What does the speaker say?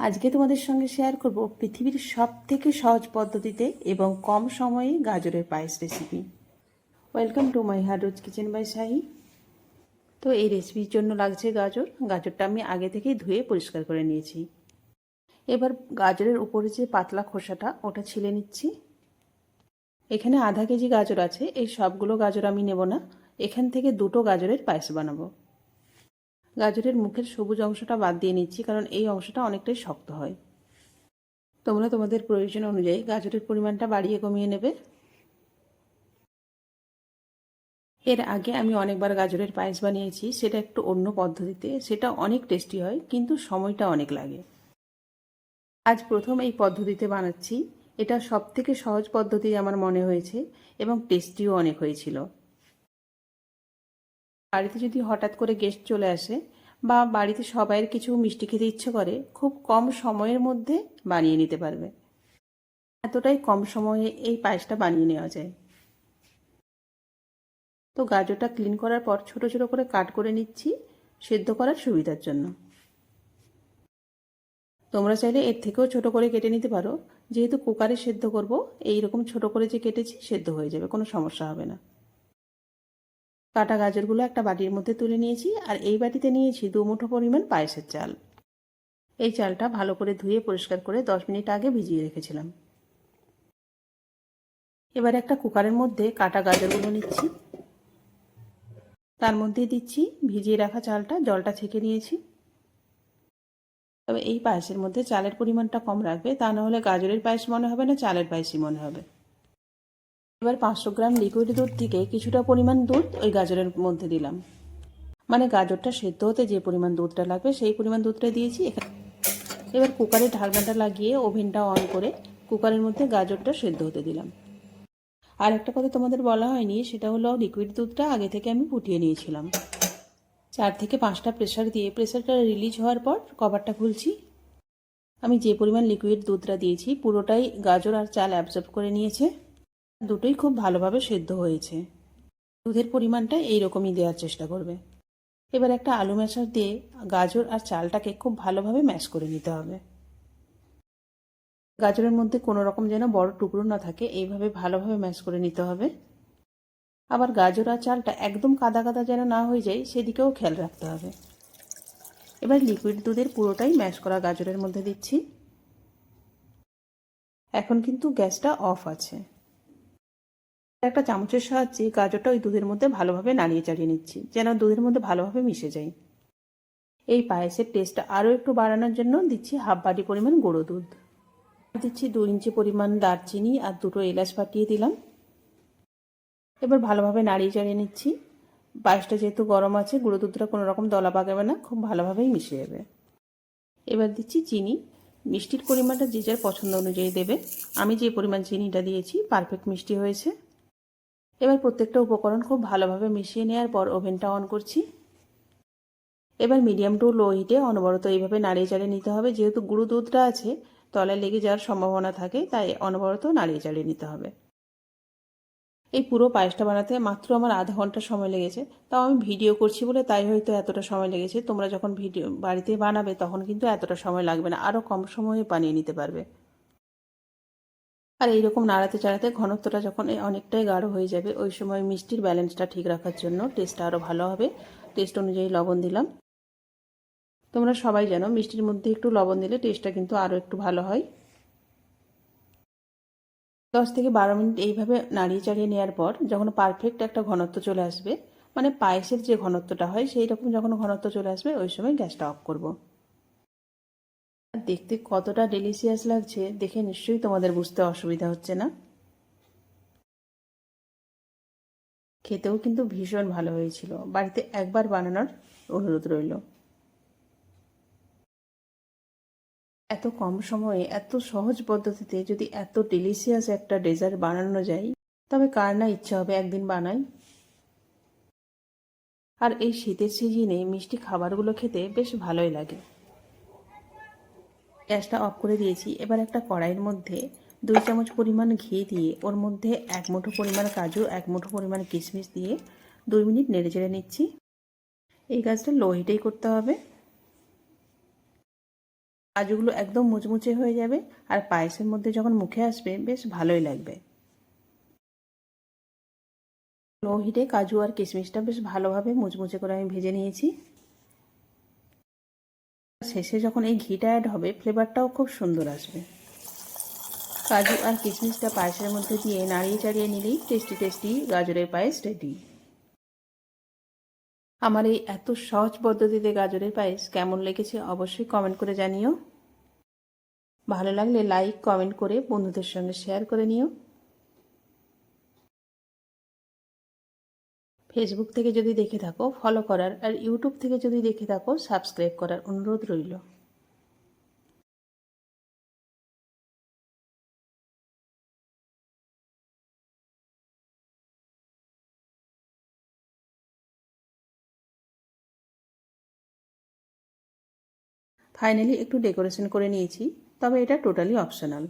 আজকে তোমাদের সঙ্গে শেয়ার করব পৃথিবীর সব থেকে সহজ পদ্ধতিতে এবং কম সময়ে গাজরের পায়েস রেসিপি ওয়েলকাম টু মাই হারুজ কিচেন বাই শাহি তো এই রেসিপির জন্য লাগছে গাজর। গাজরটা আমি আগে থেকেই ধুয়ে পরিষ্কার করে নিয়েছি। এবার গাজরের উপরে যে পাতলা খোসাটা, ওটা ছিলে নিচ্ছি। এখানে আধা কেজি গাজর আছে। এই সবগুলো গাজর আমি নেব না। এখান থেকে দুটো গাজরের পায়েস বানাবো। গাজরের মুখের সবুজ অংশটা বাদ দিয়ে নিচ্ছি, কারণ এই অংশটা অনেকটাই শক্ত হয়। তোমরা তোমাদের প্রয়োজন অনুযায়ী গাজরের পরিমাণটা বাড়িয়ে কমিয়ে নেবে। এর আগে আমি অনেকবার গাজরের পায়েস বানিয়েছি, সেটা একটু অন্য পদ্ধতিতে, সেটা অনেক টেস্টি হয়, কিন্তু সময়টা অনেক লাগে। আজ প্রথম এই পদ্ধতিতে বানাচ্ছি। এটা সব থেকে সহজ পদ্ধতি আমার মনে হয়েছে, এবং টেস্টিও অনেক হয়েছিল। বাড়িতে যদি হঠাৎ করে গেস্ট চলে আসে বা বাড়িতে সবাইয়ের কিছু মিষ্টি খেতে ইচ্ছে করে, খুব কম সময়ের মধ্যে বানিয়ে নিতে পারবে। এতটাই কম সময়ে এই পায়েসটা বানিয়ে নেওয়া যায়। তো গাজরটা ক্লিন করার পর ছোট ছোট করে কাট করে নিচ্ছি, সেদ্ধ করার সুবিধার জন্য। তোমরা চাইলে এর থেকেও ছোট করে কেটে নিতে পারো। যেহেতু কুকারে সেদ্ধ করব এই রকম ছোট করে যে কেটেছি, সেদ্ধ হয়ে যাবে, কোনো সমস্যা হবে না। কাটা গাজরগুলো একটা বাটির মধ্যে তুলে নিয়েছি আর এই বাটিতে নিয়েছি দু মুঠো পরিমাণ পায়েসের চাল। এই চালটা ভালো করে ধুয়ে পরিষ্কার করে দশ মিনিট আগে ভিজিয়ে রেখেছিলাম। এবার একটা কুকারের মধ্যে কাটা গাজরগুলো নিচ্ছি। তার মধ্যে দিচ্ছি ভিজিয়ে রাখা চালটা, জলটা ছেঁকে নিয়েছি। তবে এই পায়েসের মধ্যে চালের পরিমাণটা কম রাখবে, তা না হলে গাজরের পায়েস মনে হবে না, চালের পায়েসই মনে হবে। এবার পাঁচশো গ্রাম লিকুইড দুধ থেকে কিছুটা পরিমাণ দুধ ওই গাজরের মধ্যে দিলাম। মানে গাজরটা সেদ্ধ হতে যে পরিমাণ দুধটা লাগবে, সেই পরিমাণ দুধটা দিয়েছি। এবার কুকারে ঢাকনাটা লাগিয়ে ওভেনটা অন করে কুকারের মধ্যে গাজরটা সেদ্ধ হতে দিলাম। আর একটা কথা তোমাদের বলা হয়নি, সেটা হলো লিকুইড দুধটা আগে থেকে আমি ফুটিয়ে নিয়েছিলাম। চার থেকে পাঁচটা প্রেশার দিয়ে প্রেশারটা রিলিজ হওয়ার পর কভারটা খুলছি। আমি যে পরিমাণ লিকুইড দুধটা দিয়েছি, পুরোটাই গাজর আর চাল অ্যাবজর্ব করে নিয়েছে। দুটোই খুব ভালোভাবে সেদ্ধ হয়েছে। দুধের পরিমাণটা এইরকমই দেওয়ার চেষ্টা করবে। এবার একটা আলু ম্যাশার দিয়ে গাজর আর চালটাকে খুব ভালোভাবে ম্যাশ করে নিতে হবে। গাজরের মধ্যে কোনো রকম যেন বড় টুকরো না থাকে, এইভাবে ভালোভাবে ম্যাশ করে নিতে হবে। আবার গাজর আর চালটা একদম কাদা কাদা যেন না হয়ে যায়, সেদিকেও খেয়াল রাখতে হবে। এবার লিকুইড দুধের পুরোটাই ম্যাশ করা গাজরের মধ্যে দিচ্ছি। এখন কিন্তু গ্যাসটা অফ আছে। একটা চামচের সাহায্যে গাজরটা ওই দুধের মধ্যে ভালোভাবে নাড়িয়ে চাড়িয়ে নিচ্ছি, যেন দুধের মধ্যে ভালোভাবে মিশে যায়। এই পায়েসের টেস্টটা আরও একটু বাড়ানোর জন্য দিচ্ছি হাফ বাটি পরিমাণ গুঁড়ো দুধ। দিচ্ছি দু ইঞ্চি পরিমাণ দারচিনি আর দুটো এলাচ ফাটিয়ে দিলাম। এবার ভালোভাবে নাড়িয়ে চাড়িয়ে নিচ্ছি। পায়েসটা যেহেতু গরম আছে, গুঁড়ো দুধটা কোনো রকম দলা পাকাবে না, খুব ভালোভাবেই মিশে যাবে। এবার দিচ্ছি চিনি। মিষ্টির পরিমাণটা যে যার পছন্দ অনুযায়ী দেবে। আমি যে পরিমাণ চিনিটা দিয়েছি পারফেক্ট মিষ্টি হয়েছে। এবার প্রত্যেকটা উপকরণ খুব ভালোভাবে মিশিয়ে নেওয়ার পর ওভেনটা অন করছি। এবার মিডিয়াম টু লো হিটে অনবরত এইভাবে নাড়িয়ে চাড়িয়ে নিতে হবে। যেহেতু গুঁড়ো দুধটা আছে, তলায় লেগে যাওয়ার সম্ভাবনা থাকে, তাই অনবরত নাড়িয়ে চাড়িয়ে নিতে হবে। এই পুরো পায়েসটা বানাতে মাত্র আমার আধা ঘণ্টা সময় লেগেছে। তাও আমি ভিডিও করছি বলে তাই হয়তো এতটা সময় লেগেছে। তোমরা যখন ভিডিও বাড়িতে বানাবে, তখন কিন্তু এতটা সময় লাগবে না। আরও কম সময়ে বানিয়ে নিতে পারবে। আর এইরকম নাড়াতে চাড়াতে ঘনত্বটা যখন অনেকটাই গাঢ় হয়ে যাবে, ওই সময় মিষ্টির ব্যালেন্সটা ঠিক রাখার জন্য টেস্টটা আরও ভালো হবে। টেস্ট অনুযায়ী লবণ দিলাম। তোমরা সবাই জানো মিষ্টির মধ্যে একটু লবণ দিলে টেস্টটা কিন্তু আরও একটু ভালো হয়। দশ থেকে বারো মিনিট এইভাবে নাড়িয়ে চাড়িয়ে নেওয়ার পর যখন পারফেক্ট একটা ঘনত্ব চলে আসবে মানে পায়েসের যে ঘনত্বটা হয় সেই রকম যখন ঘনত্ব চলে আসবে, ওই সময় গ্যাসটা অফ করব। দেখতে কতটা ডেলিশিয়াস লাগছে, দেখে নিশ্চয়ই তোমাদের বুঝতে অসুবিধা হচ্ছে না। খেতেও কিন্তু ভীষণ ভালো হয়েছিল। বাড়িতে একবার বানানোর অনুরোধ রইল। এত কম সময়ে, এত সহজ পদ্ধতিতে যদি এত ডেলিশিয়াস একটা ডেজার্ট বানানো যায়, তবে কার না ইচ্ছা হবে একদিন বানাই? আর এই শীতের সিজনে মিষ্টি খাবারগুলো খেতে বেশ ভালোই লাগে। গ্যাসটা অফ করে দিয়েছি। এবার একটা কড়াইয়ের মধ্যে দুই চামচ পরিমাণ ঘি দিয়ে, ওর মধ্যে এক মুঠো পরিমাণ কাজু, এক মুঠো পরিমাণ কিশমিশ দিয়ে দুই মিনিট নেড়ে চেড়ে নিচ্ছি। এই কাজটা লো হিটেই করতে হবে। কাজুগুলো একদম মুচমুচে হয়ে যাবে আর পায়েসের মধ্যে যখন মুখে আসবে, বেশ ভালোই লাগবে। লো হিটে কাজু আর কিশমিশটা বেশ ভালোভাবে মুচমুচে করে আমি ভেজে নিয়েছি। শেষে যখন এই ঘিটা অ্যাড হবে ফ্লেভারটাও খুব সুন্দর আসবে। কাজু আর কিশমিশটা পায়েসের মধ্যে দিয়ে নাড়িয়ে চাড়িয়ে নিলেই টেস্টি টেস্টি গাজরের পায়েস রেডি আমার এই এত সহজ পদ্ধতিতে গাজরের পায়েস কেমন লেগেছে অবশ্যই কমেন্ট করে জানিও। ভালো লাগলে লাইক কমেন্ট করে বন্ধুদের সঙ্গে শেয়ার করে নিও। ফেসবুক থেকে যদি দেখে থাকো ফলো করার আর ইউটিউব থেকে যদি দেখে থাকো সাবস্ক্রাইব করার অনুরোধ রইল। ফাইনালি একটু ডেকোরেশন করে নিয়েছি, তবে এটা টোটালি অপশনাল